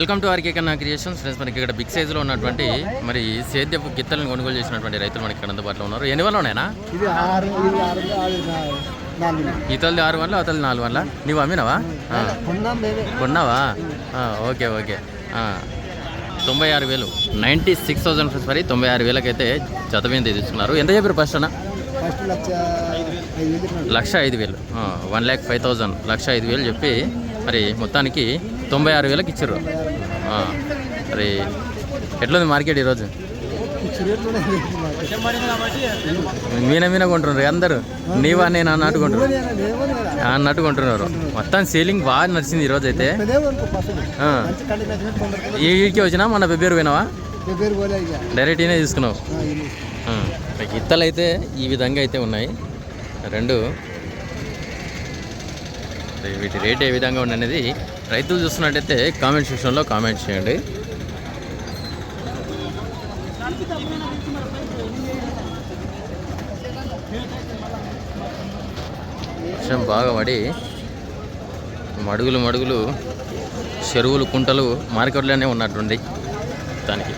Welcome to RK Kanna creations friends మనకి ఇక్కడ big సైజులో ఉన్నటువంటి మరి సేద్యపు గిత్తలను కొనుగోలు చేసినటువంటి రైతులు మనకి ఇక్కడ అందుబాటులో ఉన్నారు. ఎన్ని వల్ల ఉన్నాయనా ఇతలది ఆరు వల్ల అతలది నాలుగు. వల్ల నీవు అమ్మినావా? కొన్నావా? Okay okay. తొంభై ఆరు వేలు. నైంటీ సిక్స్ థౌసండ్ ఫ్రెండ్స్ మరి తొంభై ఆరు వేలకైతే మీద తీసుకున్నారు. ఎంత చెప్పారు ఫస్ట్ అన్న? లక్ష ఐదు వేలు వన్ ల్యాక్ ఫైవ్ థౌజండ్ లక్ష ఐదు వేలు చెప్పి మరి మొత్తానికి తొంభై ఆరు వేలకు ఇచ్చారు. ఆ, మరి ఎట్లుంది మార్కెట్ ఈరోజు? మీన మీన కొంటున్నారు అందరూ. నీవా నేను అన్నట్టు కొంటున్నారు. నువ్వేనా? అన్నట్టు కొంటున్నారు. మొత్తం సేలింగ్ బాగా నడిచింది ఈరోజు అయితే. ఆ. ఈ వీడికి వచ్చినా మన పెబ్బేరు పోయినావా? డైరెక్ట్గానే తీసుకున్నావు. గిత్తలు అయితే ఈ విధంగా అయితే ఉన్నాయి. రెండు వీటి రేట్ ఏ విధంగా ఉన్నది రైతులు చూస్తున్నట్టయితే కామెంట్ సెక్షన్లో కామెంట్ చేయండి. వర్షం బాగా పడి మడుగులు మడుగులు చెరువులు కుంటలు మార్కెట్లోనే ఉన్నట్టుండి దానికి.